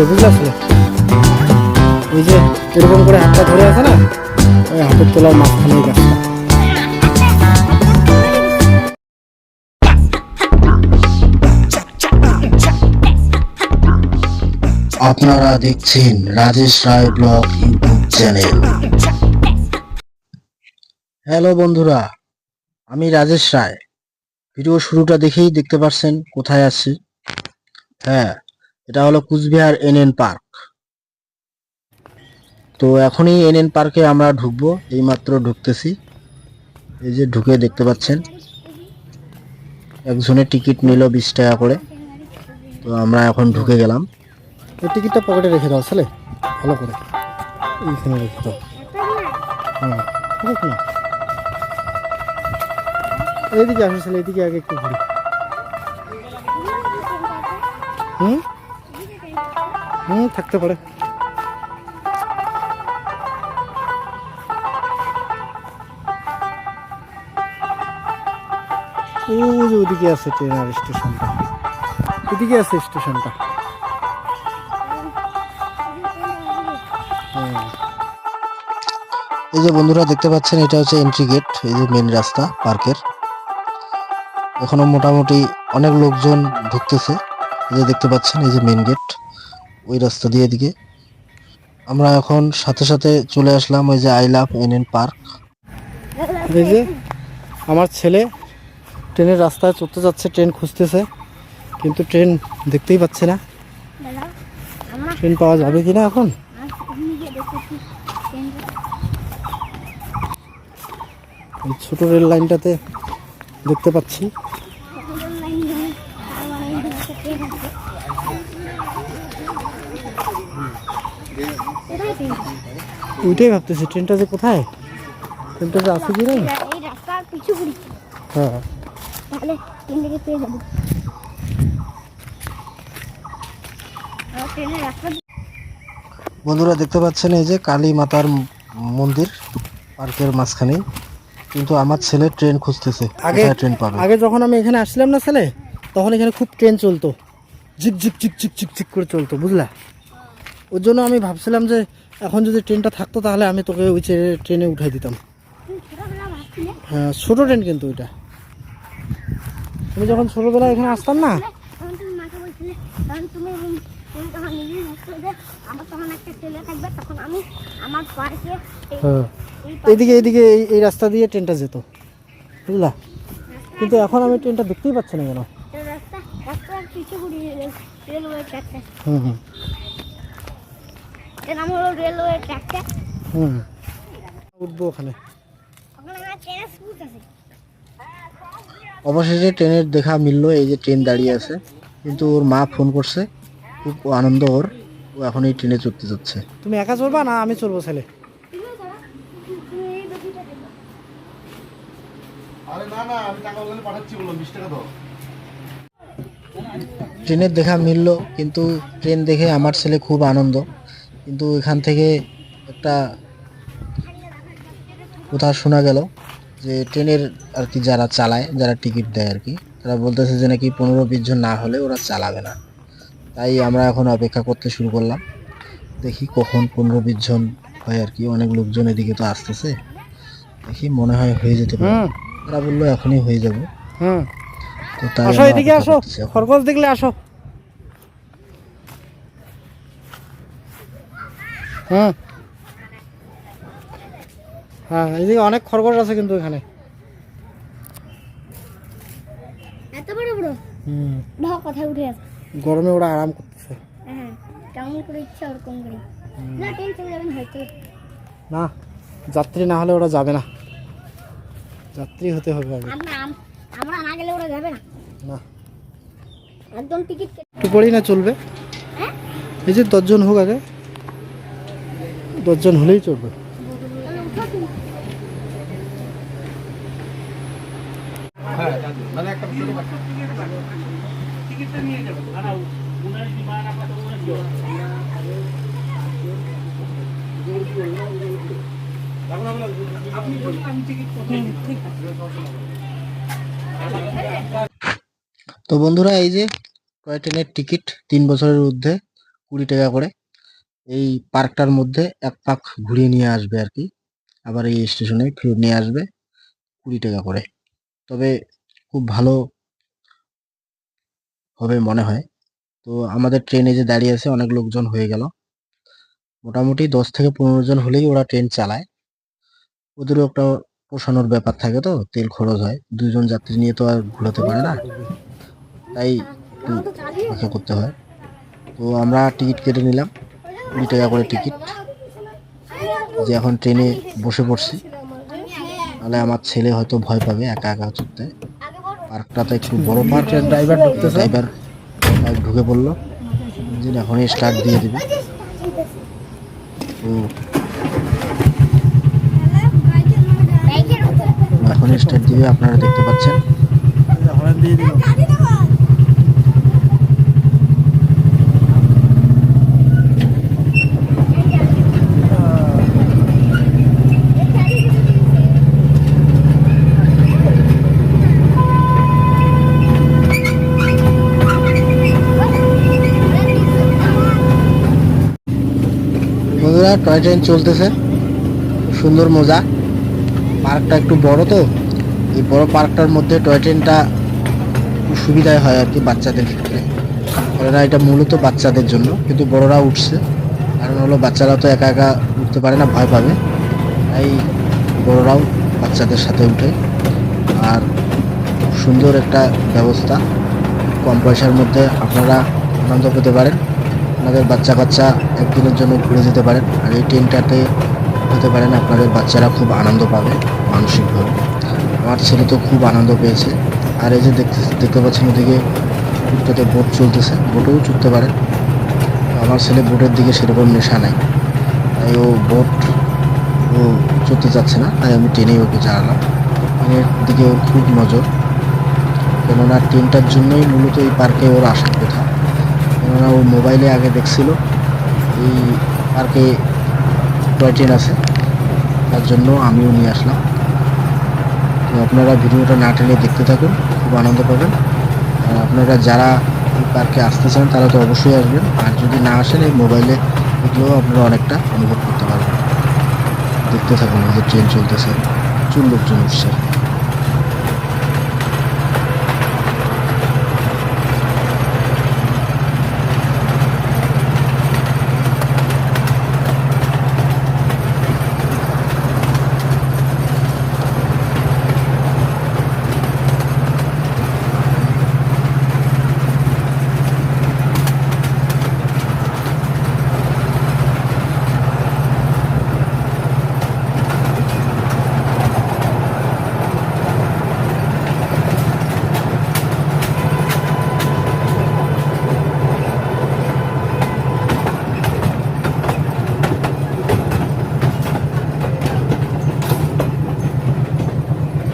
এই বুঝলে আসলে ওই যে এরকম করে হাতটা ধরে আছে না ওই হাতের তলার মাঝখানে গাছটা। আপনারা দেখছেন Rajesh Roy vlog YouTube channel. Hello বন্ধুরা আমি রাজেশ রায়। ভিডিও শুরুটা দেখেই দেখতে পাচ্ছেন কোথায় আছি। হ্যাঁ এটা হলো কুচবিহার এনএন পার্ক। তো এখনই এনএন পার্কে আমরা ঢুকবো, এইমাত্র ঢুকতেছি। এই যে ঢুকে দেখতে পাচ্ছেন একজনের টিকিট নিল বিশ টাকা করে। তো আমরা এখন ঢুকে গেলাম। এই টিকিটটা পকেটে রেখে দাও, ছেলে। ভালো করে। এইখানে রেখে দাও। হ্যাঁ এইদিকে আসো, ছেলে, এইদিকে আগে একটু ঘুরি। হুম? হুম, থাকতে পারে। ওদিকে আছে ট্রেন আর স্টেশনটা। ওদিকে আছে স্টেশনটা। এই যে বন্ধুরা, দেখতে পাচ্ছেন, এটা হচ্ছে এন্ট্রি গেট এই যে মেন রাস্তা পার্কের এখনও মোটামুটি অনেক লোকজন ঢুকতেছে। এই যে দেখতে পাচ্ছেন, এই যে মেন গেট ওই রাস্তা দিয়ে এদিকে। আমরা এখন সাথে সাথে চলে আসলাম ওই যে I love N N park. এই যে, আমার ছেলে ট্রেনের রাস্তায় চড়তে যাচ্ছে, ট্রেন খুঁজতেছে, কিন্তু ট্রেন দেখতেই পাচ্ছে না। ট্রেন পাওয়া যাবে কি না এখন? এই ছোট রেল লাইনটাতে দেখতে পাচ্ছি কতজন লাইন ধরে তার মানে এই একটা ট্রেন আছে কোথায় ট্রেনটা? ওইটাই ভাবতেছি ট্রেনটা যে কোথায়? ট্রেনটা যে আছে কি না? হ্যাঁ। বন্ধুরা দেখতে পাচ্ছেন এই যে কালী মাতার মন্দির পার্কের মাঝখানে কিন্তু আমার ছেলে ট্রেন খুঁজতেছে আগে ট্রেন পাবে? আগে যখন আমি এখানে আসলাম না ছেলে তখন এখানে খুব ট্রেন চলতো। ঝিক ঝিক ঝিক ঝিক ঝিক ঝিক করে চলতো বুঝলা? ওর জন্য আমি ভাবছিলাম যে এখন যদি ট্রেনটা থাকতো তাহলে আমি তোকে ওই ট্রেনে- উঠাই দিতাম। হ্যাঁ ছোটো ট্রেন কিন্তু ওইটা। তুমি যখন ছোটোবেলায় এখানে আসতাম না? এই- হ্যাঁ। এইদিকে এইদিকে এই এই রাস্তা দিয়ে ট্রেনটা যেত। বুঝলা? কিন্তু এখন আমি ট্রেনটা দেখতেই পাচ্ছি না কেন। হুম হুম। এর নাম হলো রেলওয়ে ট্র্যাকটা হুম। উঠবো ওখানে। অবশেষে ট্রেনের দেখা মিললো এই যে ট্রেন দাঁড়িয়ে আছে। কিন্তু ওর মা ফোন করছে খুব আনন্দ ওর। ও এখন এই ট্রেনে চড়তে যাচ্ছে। তুমি একা চলবা না আমি চলবো ছেলে? ট্রেনের দেখা মিললো কিন্তু ট্রেন দেখে আমার ছেলে খুব আনন্দ। কিন্তু এখান থেকে একটা কথা শোনা গেল যে ট্রেনের আর কি যারা চালায় যারা টিকিট দেয় আর কি তারা বলতেছে যে নাকি পনেরো বিশ জন না হলে ওরা চালাবে না। তাই আমরা এখন অপেক্ষা করতে শুরু করলাম। দেখি কখন পনেরো বিশ জন হয় আর কি অনেক লোকজন এদিকে তো আসতেছে। দেখি মনে হয় হয়ে যেতে পারে। তারা বলল এখনই হয়ে যাবে। তো তাই আসো এদিকে আসো খরগোশ দেখলে আসো। হুম হ্যাঁ এদিকে অনেক খরগোশ আছে কিন্তু এখানে। এত বড় বড়? হুম। কথা উঠে আছে গরমে ওরা আরাম করতেছে। হ্যাঁ কেমন করে ইচ্ছা ওরকম করে। না ট্রেন চলে যাবেন হয়তো। না যাত্রী না হলে ওরা যাবে না। যাত্রী হতে হবে আগে। আমরা না গেলে ওরা যাবে না। না। একদম টিকিট একটু পরেই না চলবে? হ্যাঁ? এই যে দশজন হোক আগে। দশজন হলেই চলবে। তো বন্ধুরা, এই যে টয় ট্রেনের টিকিট? তিন বছরের ঊর্ধ্বে কুড়ি টাকা করে। এই পার্কটার মধ্যে এক পাক ঘুরিয়ে নিয়ে আসবে আর কি। আবার এই স্টেশনে ফেরত নিয়ে আসবে কুড়ি টাকা করে। তবে খুব ভালো হবে মনে হয়। তো আমাদের ট্রেনে যে দাঁড়িয়ে আছে, অনেক লোকজন হয়ে গেল। মোটামুটি দশ থেকে পনেরো জন হলেই ওরা ট্রেন চালায়। ওদেরও একটা পোষানোর ব্যাপার থাকে তো, তেল খরচ হয়। দুজন যাত্রী নিয়ে তো আর ঘোরাতে পারে না। তাই একটু অপেক্ষা করতে হয়। তো আমরা টিকিট কেটে নিলাম। কুড়ি টাকা করে টিকিট। যে এখন ট্রেনে বসে পড়ছি। তাহলে আমার ছেলে হয়তো ভয় পাবে একা একা চড়তে। পার্কটা তো একটু বড় পার্ক। ড্রাইভার ঢুকতেছে। ড্রাইভার ঢুকে পড়ল। যে এখনই স্টার্ট দিয়ে দেবে। তো এখনই স্টার্ট দিবে আপনারা দেখতে পাচ্ছেন। টয় ট্রেন চলতেছে। সুন্দর মজা। পার্কটা একটু বড় তো। এই বড় পার্কটার মধ্যে টয় ট্রেনটা সুবিধায় হয় আর কি বাচ্চাদের ক্ষেত্রে। কেননা এটা মূলত বাচ্চাদের জন্য, কিন্তু বড়রা উঠছে। কারণ হলো বাচ্চারা তো একা একা উঠতে পারে না, ভয় পাবে। তাই বড়রাও বাচ্চাদের সাথে উঠে। আর সুন্দর একটা ব্যবস্থা। কম পয়সার মধ্যে আপনারা আনন্দ পেতে পারেন। আপনাদের বাচ্চা কাচ্চা একদিনের জন্য ঘুরে যেতে পারেন আর এই ট্রেনটাতে হতে পারেন আপনাদের বাচ্চারা খুব আনন্দ পাবে মানসিকভাবে। আমার ছেলে তো খুব আনন্দ পেয়েছে। আর এই যে দেখতে দেখতে পাচ্ছেন ওদিকে উঠতে বোট চলতেছে, বোটেও চড়তে পারেন আমার ছেলে বোটের দিকে সেরকম নেশা নাই। তাই ও বোট, ও চড়তে চাচ্ছে না, তাই আমি ট্রেনেই ওকে চালালাম। ট্রেনের দিকে ওর খুব নজর। কেননা ট্রেনটার জন্যই মূলত এই পার্কে ওর আসার কেননা ও মোবাইলে আগে দেখছিল। এই পার্কে টয় ট্রেন আছে। তার জন্য আমিও নিয়ে আসলাম। তো আপনারা ভিডিওটা না টেনে দেখতে থাকুন, খুব আনন্দ পাবেন। আর আপনারা যারা এই পার্কে আসতে চান, তারা তো অবশ্যই আসবেন। আর যদি না আসেন, এই মোবাইলে দেখলেও আপনারা অনেকটা অনুভব করতে পারবেন। দেখতে থাকুন যে ট্রেন চলতেছে। প্রচুর লোকজন উঠছে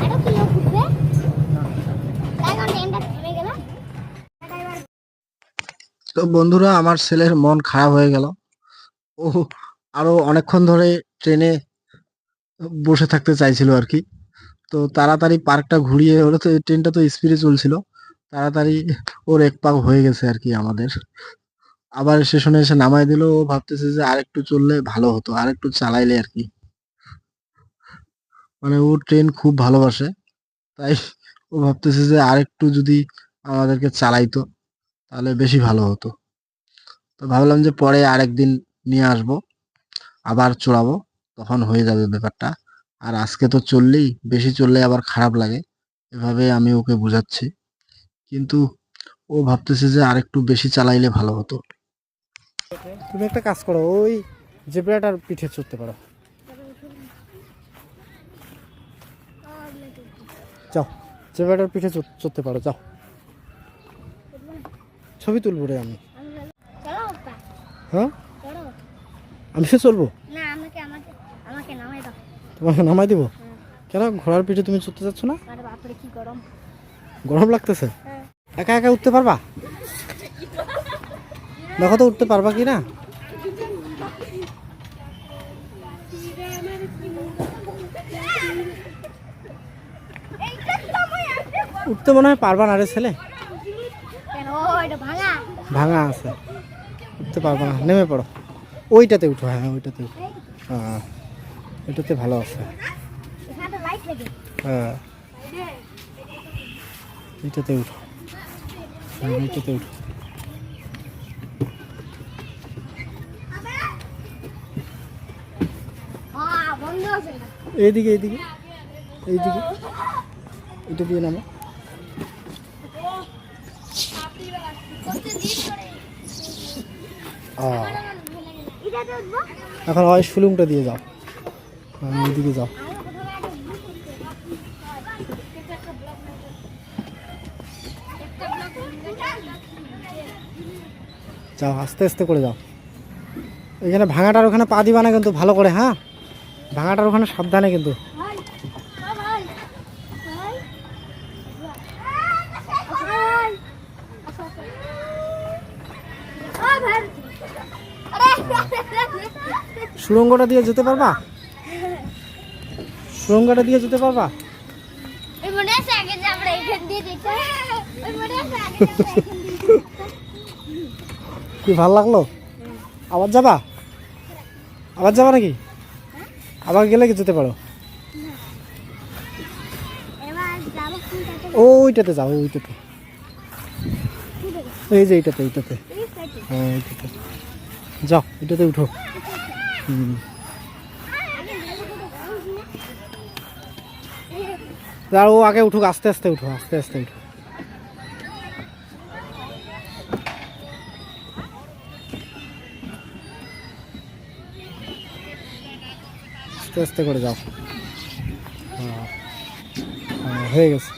আরও কি লোক উঠবে এখন ট্রেনটা থেমে গেল তো বন্ধুরা, আমার ছেলের মন খারাপ হয়ে গেল। ও আরও অনেকক্ষণ ধরে ট্রেনে বসে থাকতে চাইছিল আর কি। তো তাড়াতাড়ি পার্কটা ঘুরিয়ে ওরা তো, ট্রেনটা তো স্পিডে চলছিল। তাড়াতাড়ি ওর এক পাক হয়ে গেছে আর কি আমাদের। আবার স্টেশনে এসে নামাই দিল। ও ভাবতেছে যে আরেকটু চললে ভালো হতো, আরেকটু চালাইলে আর কি। মানে ও ট্রেন খুব ভালোবাসে। তাই ও ভাবতেছে যে আরেকটু যদি আমাদেরকে চালাইতো। তাহলে বেশি ভালো হতো। তো ভাবলাম যে পরে আরেকদিন নিয়ে আসব, আবার চড়াবো তখন হয়ে যাবে ব্যাপারটা। আর আজকে তো চললেই, বেশি চললে আবার খারাপ লাগে, এভাবে আমি ওকে বুঝাচ্ছি। কিন্তু ও ভাবতেছে যে আরেকটু বেশি চালাইলে ভালো হতো। তুমি একটা কাজ করো, ওই জেব্রাটার পিঠে চড়তে পারো। যাও, জেব্রাটার পিঠে চড়- চড়তে পারো, যাও। ছবি তুলবো রে আমি। হ্যাঁ? আমি সে চলবো তোমাকে নামাই দিব? কেন ঘোড়ার পিঠে তুমি চড়তে চাচ্ছ না? গরম। লাগতেছে? হ্যাঁ। একা একা উঠতে পারবা? দেখো তো উঠতে পারবা কি না? উঠতে মনে হয় পারবা না রে ছেলে। ভাঙা আছে। উঠতে পারব না নেমে পড়ো। ওইটাতে উঠো হ্যাঁ ওইটাতে উঠো। হ্যাঁ ওইটাতে ভালো আছে। হ্যাঁ এইটাতে উঠো। হ্যাঁ, এইটাতে উঠো। এইদিকে এইদিকে এইদিকে। এটা দিয়ে নামো আহ, এটাতে উঠবো এখন হয় সুলুংটা দিয়ে যাও। এইদিকে যাও। যাও, আস্তে আস্তে করে যাও। এখানে ভাঙাটার ওখানে পা দিবা না কিন্তু ভালো করে হ্যাঁ? ভাঙাটার ওখানে সাবধানে কিন্তু। সুরঙ্গটা দিয়ে যেতে পারবা? সুরঙ্গটা দিয়ে যেতে পারবা? কি ভালো লাগল? আবার যাবা? আবার যাবা নাকি? আবার গেলে কি যেতে পারো? ওইটাতে যাও ওইটাতে। এই যে এইটাতে এইটাতে। হ্যাঁ এইটাতে। যাও এটাতে উঠো। হুম। আর ও আগে উঠুক আস্তে আস্তে উঠো আস্তে আস্তে উঠো। আস্তে আস্তে করে যাও। হ্যাঁ। হ্যাঁ, হয়ে গেছে।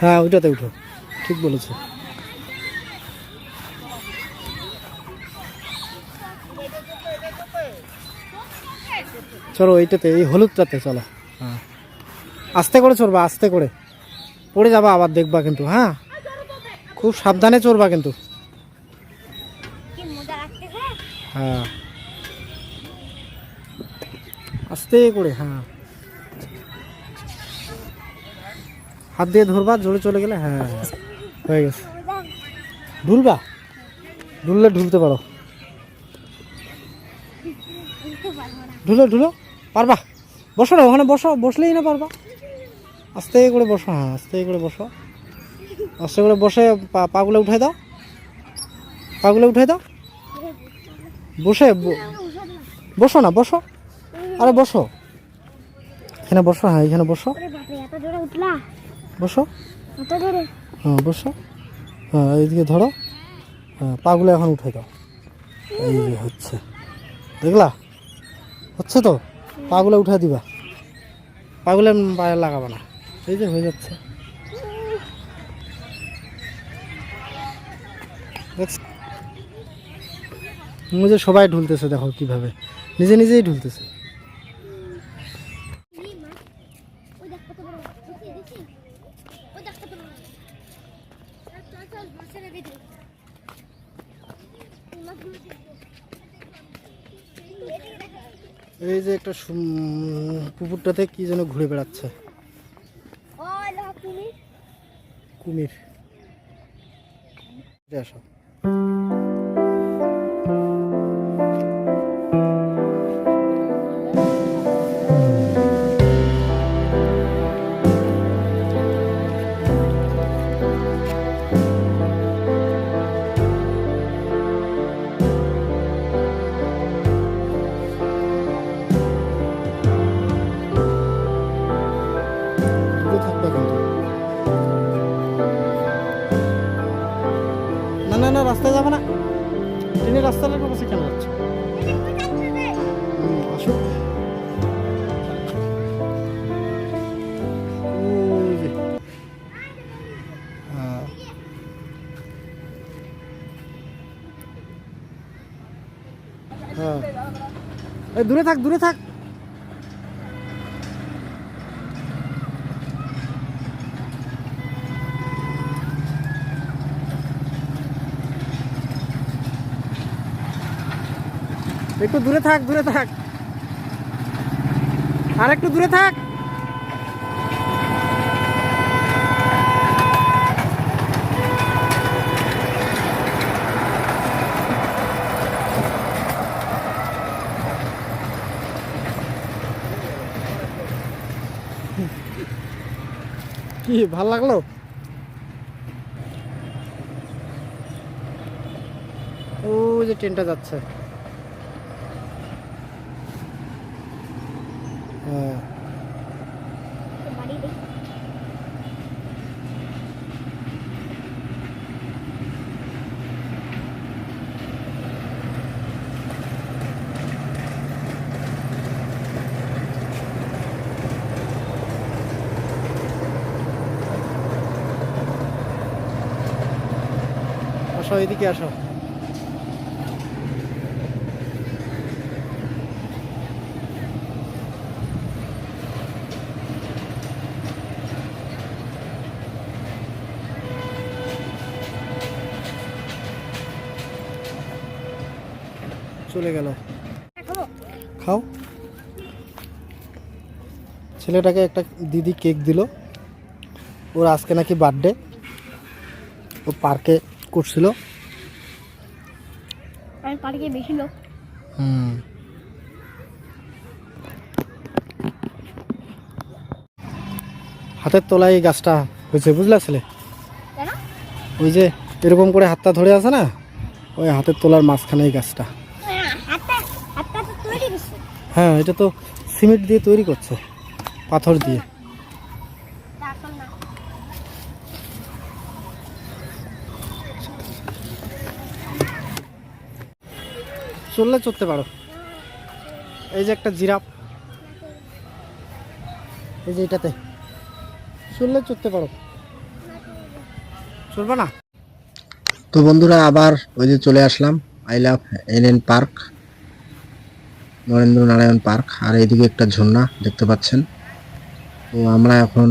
হ্যাঁ ওইটাতে উঠো। ঠিক বলেছ। চলো এইটাতে এই হলুদটাতে চলো। হ্যাঁ। আস্তে করে চড়বা আস্তে করে। পড়ে যাবা আবার দেখবা কিন্তু হ্যাঁ? খুব সাবধানে চড়বা কিন্তু। হ্যাঁ। আস্তে করে হ্যাঁ। হাত দিয়ে ধরবা জোরে চলে গেলে হ্যাঁ হ্যাঁ। হয়ে গেছে। ঢুলবা? ঢুললে ঢুলতে পারো। ঢুলো ঢুলো। পারবা? বসো না ওখানে বসো বসলেই না পারবা। আস্তে করে বসো হ্যাঁ আস্তে করে বসো। আস্তে করে বসে পা পাগুলো উঠাই দাও। পাগুলো উঠাই দাও। বসে বসো না বসো। আরে বসো। এখানে বসো হ্যাঁ এখানে বসো। বসো। হ্যাঁ বসো। হ্যাঁ এইদিকে ধরো। হ্যাঁ পাগুলো এখন উঠে দাও। এই হচ্ছে। দেখলা? হচ্ছে তো? পাগুলো উঠা দিবা। পাগুলো পায়ে লাগাবা না। এই যে হয়ে যাচ্ছে। সবাই ঢুলতেছে দেখো কীভাবে। নিজে নিজেই ঢুলতেছে ওই দেখ কত বড় দেখি দেখি ওই দেখ কত বড় চল চল চল মাছের ভিতরে এই মাছগুলো দেখব। এদিকে দেখা। এই যে একটা কুকুরটাতে পুকুরটাতে কি যেন ঘুরে বেড়াচ্ছে। কুমির। আসো রাস্তায় যাবে না? ট্রেনের রাস্তার পাশে কেন যাচ্ছ। হ্যাঁ। হ্যাঁ। দূরে থাক দূরে থাক। একটু দূরে থাক দূরে থাক। আর একটু দূরে থাক। কি, ভালো লাগল? ও যে ট্রেনটা যাচ্ছে। হ্যাঁ আসো এদিকে আসো। চলে গেল। খাও। ছেলেটাকে একটা দিদি কেক দিল। ওর আজকে নাকি বার্থডে। ও পার্কে করছিল। আমি পার্কে বেশি লোক। হুম। হাতের তলায় এই গাছটা হয়েছে বুঝলা ছেলে? ওই যে এরকম করে হাতটা ধরে আছে না? ওই হাতের তোলার মাঝখানে এই গাছটা হ্যাঁ, হাতটা হাতটা তো তৈরি করছে হ্যাঁ এটা তো সিমেন্ট দিয়ে তৈরি করছে, পাথর দিয়ে। চললে চড়তে পারো। এই যে একটা জিরাফ। এই যে এটাতে। চললে চড়তে পারো। চলবে না? তো বন্ধুরা, আবার ওই যে চলে আসলাম, I love N N park. Narendra Narayan park আর এইদিকে একটা ঝর্ণা দেখতে পাচ্ছেন। তো আমরা এখন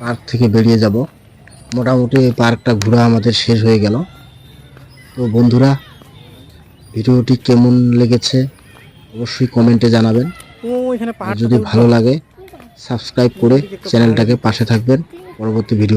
পার্ক থেকে বেরিয়ে যাব। মোটামুটি পার্কটা ঘোরা আমাদের শেষ হয়ে গেল। তো বন্ধুরা ভিডিওটি কেমন লেগেছে অবশ্যই কমেন্টে জানাবেন। যদি ভালো লাগে সাবস্ক্রাইব করে চ্যানেলটাকে পাশে থাকবেন। পরবর্তী ভিডিও